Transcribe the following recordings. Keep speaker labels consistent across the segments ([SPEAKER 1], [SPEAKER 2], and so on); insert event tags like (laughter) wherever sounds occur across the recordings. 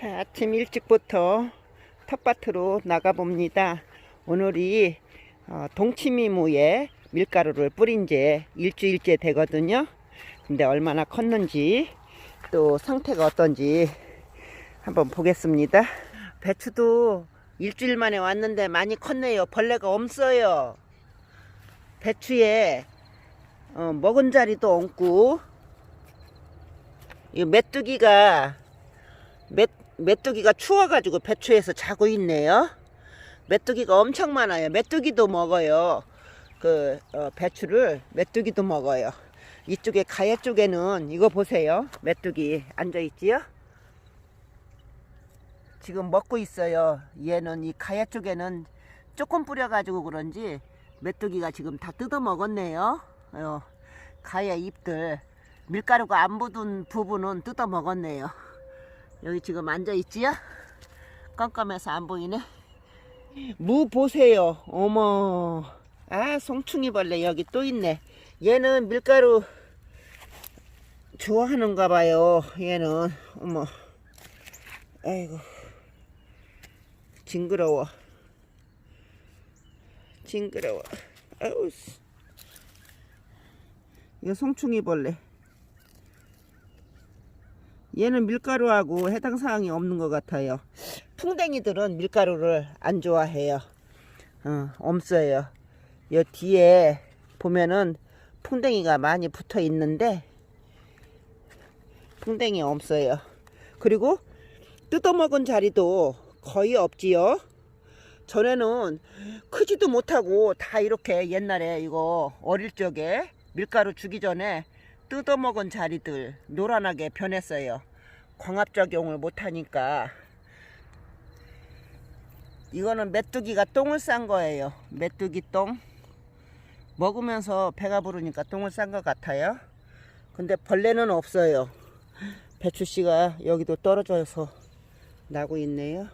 [SPEAKER 1] 자, 아침 일찍부터 텃밭으로 나가봅니다. 오늘이 어, 동치미무에 밀가루를 뿌린 지 일주일째 되거든요. 근데 얼마나 컸는지 또 상태가 어떤지 한번 보겠습니다. 배추도 일주일 만에 왔는데 많이 컸네요. 벌레가 없어요. 배추에 어, 먹은 자리도 없고 이 메뚜기가 메, 메뚜기가 추워가지고 배추에서 자고 있네요. 메뚜기가 엄청 많아요. 메뚜기도 먹어요. 그 어, 배추를 메뚜기도 먹어요. 이쪽에 가야 쪽에는 이거 보세요. 메뚜기 앉아 있지요? 지금 먹고 있어요. 얘는 이 가야 쪽에는 조금 뿌려가지고 그런지 메뚜기가 지금 다 뜯어 먹었네요. 어, 가야 잎들 밀가루가 안 묻은 부분은 뜯어 먹었네요. 여기 지금 앉아 있지요? 깜깜해서 안 보이네. 무 보세요. 어머. 아, 송충이 벌레 여기 또 있네. 얘는 밀가루 좋아하는가 봐요. 얘는 어머. 아이고. 징그러워. 징그러워. 아우. 씨. 이거 송충이 벌레. 얘는 밀가루하고 해당 사항이 없는 것 같아요. 풍뎅이들은 밀가루를 안 좋아해요. 어, 없어요. 여 뒤에 보면은 풍뎅이가 많이 붙어 있는데 풍뎅이 없어요. 그리고 뜯어먹은 자리도 거의 없지요. 전에는 크지도 못하고 다 이렇게 옛날에 이거 어릴 적에 밀가루 주기 전에 뜯어먹은 자리들 노란하게 변했어요. 광합작용을 못하니까 이거는 메뚜기가 똥을 싼 거예요. 메뚜기 똥 먹으면서 배가 부르니까 똥을 싼 것 같아요. 근데 벌레는 없어요. 배추씨가 여기도 떨어져서 나고 있네요.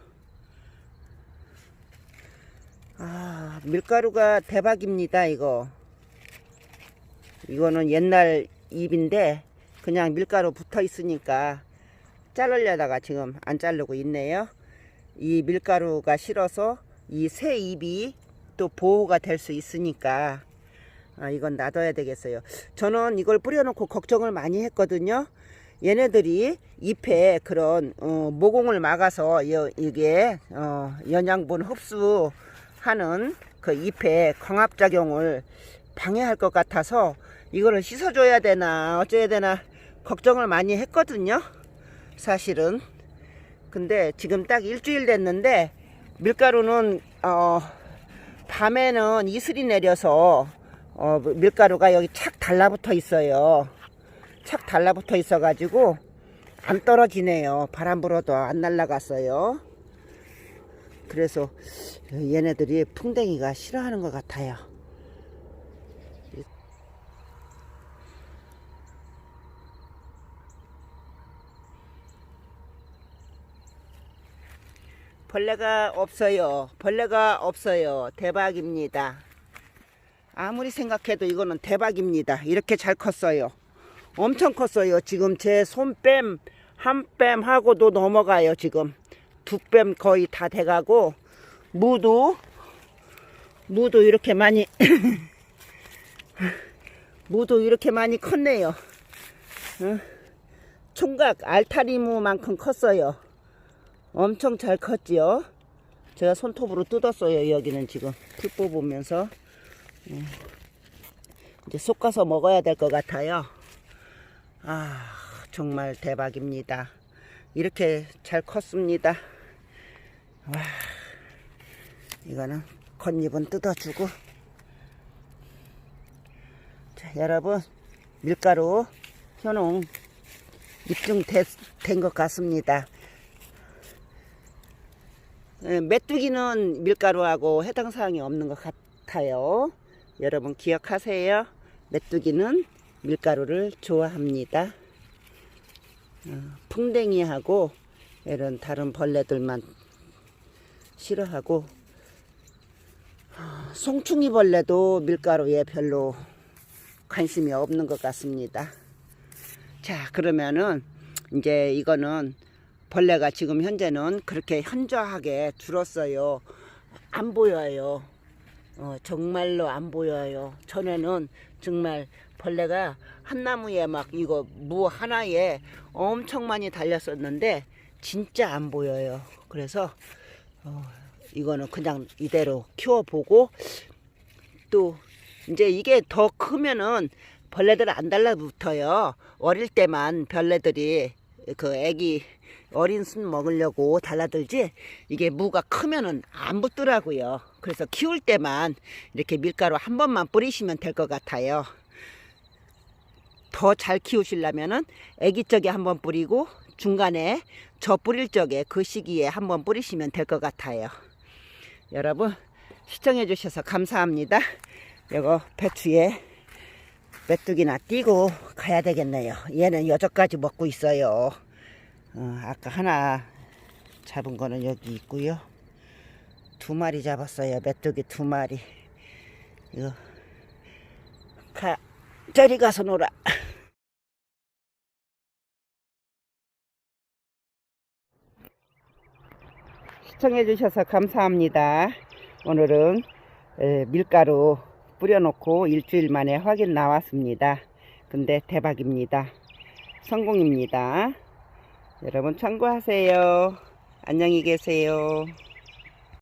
[SPEAKER 1] 아 밀가루가 대박입니다 이거. 이거는 옛날 잎인데 그냥 밀가루 붙어 있으니까 자르려다가 지금 안 자르고 있네요. 이 밀가루가 싫어서 이 새 잎이 또 보호가 될 수 있으니까 아, 이건 놔둬야 되겠어요. 저는 이걸 뿌려놓고 걱정을 많이 했거든요. 얘네들이 잎에 그런 어, 모공을 막아서 여, 이게 어, 영양분 흡수하는 그 잎에 광합작용을 방해할 것 같아서 이거를 씻어줘야 되나 어쩌야 되나 걱정을 많이 했거든요. 사실은. 근데 지금 딱 일주일 됐는데 밀가루는 어, 밤에는 이슬이 내려서 어, 밀가루가 여기 착 달라붙어 있어요. 착 달라붙어 있어 가지고 안 떨어지네요. 바람 불어도 안 날라갔어요. 그래서 얘네들이 풍뎅이가 싫어하는 것 같아요. 벌레가 없어요. 벌레가 없어요. 대박입니다. 아무리 생각해도 이거는 대박입니다. 이렇게 잘 컸어요. 엄청 컸어요. 지금 제 손뺨 한 뺨 하고도 넘어가요. 지금 두 뺨 거의 다 돼가고 무도 무도 이렇게 많이 (laughs) 무도 이렇게 많이 컸네요. 어? 총각 알타리무만큼 컸어요. 엄청 잘 컸지요. 제가 손톱으로 뜯었어요. 여기는 지금 풀 뽑으면서 음. 이제 솎아서 먹어야 될 것 같아요. 아 정말 대박입니다. 이렇게 잘 컸습니다. 와 이거는 겉잎은 뜯어주고 자 여러분 밀가루 효농 입증된 것 같습니다. 예, 메뚜기는 밀가루하고 해당 사항이 없는 것 같아요. 여러분 기억하세요. 메뚜기는 밀가루를 좋아합니다. 어, 풍뎅이하고 이런 다른 벌레들만 싫어하고 어, 송충이 벌레도 밀가루에 별로 관심이 없는 것 같습니다. 자 그러면은 이제 이거는 벌레가 지금 현재는 그렇게 현저하게 줄었어요. 안 보여요. 어, 정말로 안 보여요. 전에는 정말 벌레가 한 나무에 막 이거 무 하나에 엄청 많이 달렸었는데 진짜 안 보여요. 그래서 어, 이거는 그냥 이대로 키워보고 또 이제 이게 더 크면은 벌레들 안 달라붙어요. 어릴 때만 벌레들이 그 애기 어린 순 먹으려고 달라들지 이게 무가 크면은 안 붙더라고요. 그래서 키울 때만 이렇게 밀가루 한 번만 뿌리시면 될 것 같아요. 더 잘 키우시려면은 애기 쪽에 한 번 뿌리고 중간에 저 뿌릴 적에 그 시기에 한 번 뿌리시면 될 것 같아요. 여러분 시청해 주셔서 감사합니다. 이거 배추에 메뚜기나 띄고 가야 되겠네요. 얘는 여전까지 먹고 있어요. 어, 아까 하나 잡은 거는 여기 있고요. 두 마리 잡았어요. 메뚜기 두 마리. 이거 가 저리 가서 놀아. 시청해 주셔서 감사합니다. 오늘은 에, 밀가루 뿌려놓고 일주일 만에 확인 나왔습니다. 근데 대박입니다. 성공입니다. 여러분 참고하세요. 안녕히 계세요.